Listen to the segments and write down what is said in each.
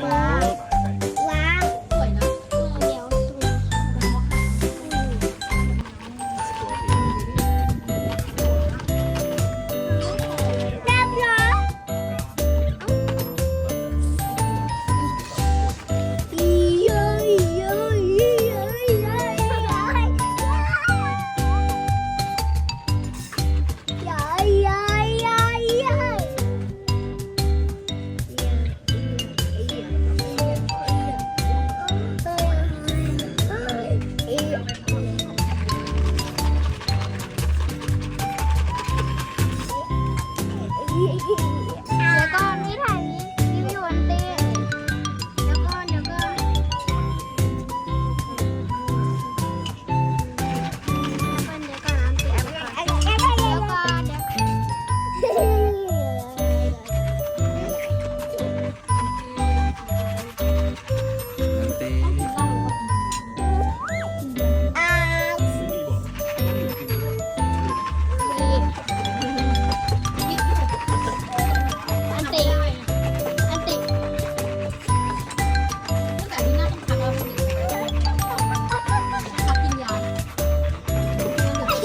มั เดี๋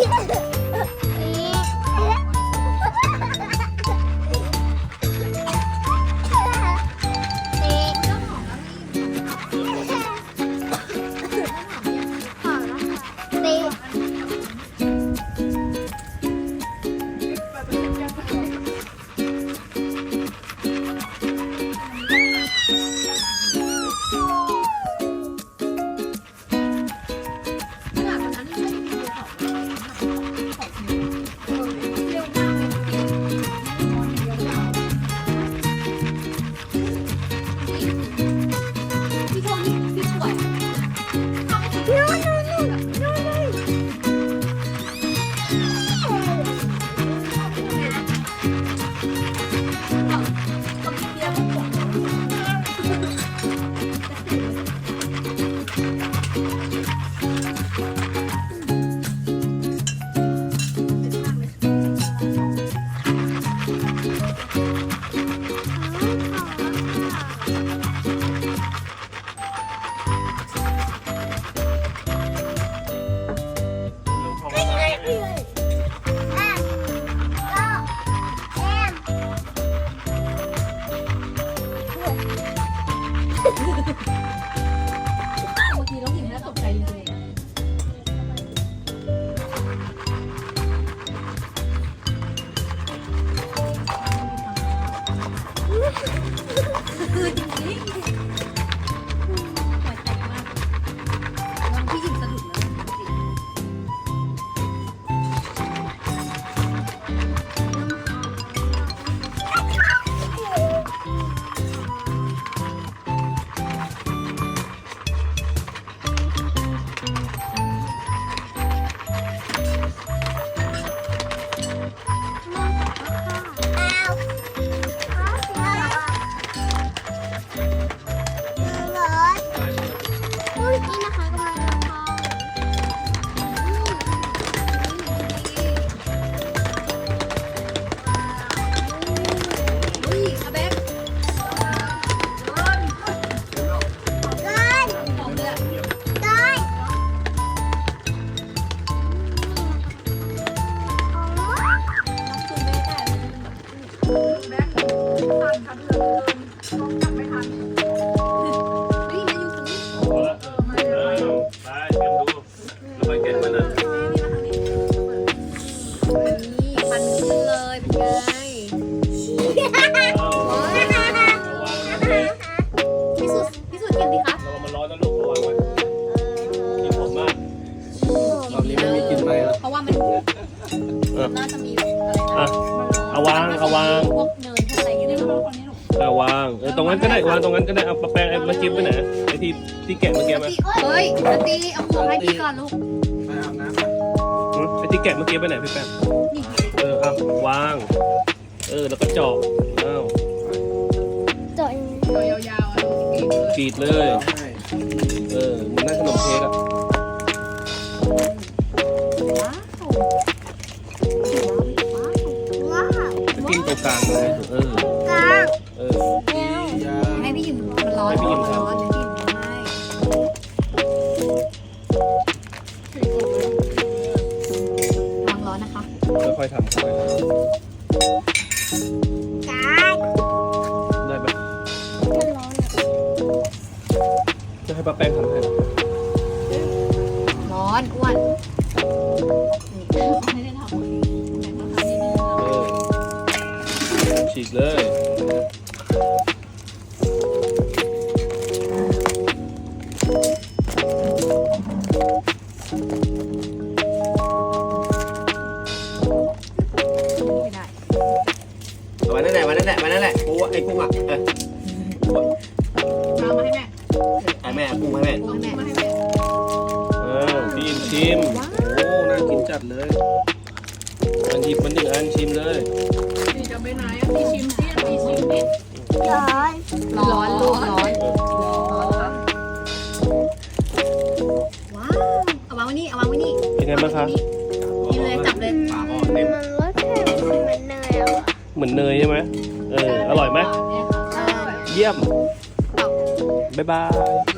Yeah. เออน่าจะมีอะไรอะนะเอาวางเอาวาง พวกเนินพวกอะไรอย่างเงี้ยนะคนนี้หนูเอาวางเออตรงนั้นก็ได้วางตรงนั้นก็ได้เอาปะแปรงไอ้มาจิ้มไปไหนไอ้ที่ที่แกะเมื่อกี้ไหมเฮ้ยนาตีเอาหัวให้พี่ก่อนลูกไปอาบน้ำที่แกะเมื่อกี้ไปไหนพี่แป๊บนี่เออครับวาง เออแล้วก็เจาะอ้าวเจาะยังไงตัวยาวๆอะเก่งเลยกรีดเลยเออเหมันน่า กลางเลยเออ กลางเออแนวให้พี่หยิมมันร้อนให้พี่หยิมมันร้อนเดี๋ยวพี่หยิมให้วางร้อนนะคะค่อยๆทำค่อยๆทำกลางได้ไหมมันร้อนจะให้ป้าแป้งทำให้เหรอร้อนอ้วน ฉีกเลยไม่ได้เอาไว้นั่นแหละไว้นั่นแหละไว้นั่นแหละปูอะไอ้กุ้งอะเออเอามาให้แม่ไอ้แม่กุ้งให้แม่เอาให้แม่มาให้แม่ เออพี่อิมชิม โอ้ น่ากินจัดเลย อันหยิบมันหนึ่งอันชิมเลยพี่จะไปไหนอะพี่ชิมสิพี่ชิมดิร้อนร้อนลูกร้อนร้อนครับว้าวเอาวางไว้นี่เอาวางไว้นี่เป็นไงบ้างคะนี่เลยจับเลยฝาอ่อนมัเต็นมรสชาติเหมือนเนยอะเหมือนเนยใช่ไหมเอออร่อยไหมใช่เยี่ยมบ๊ายบาย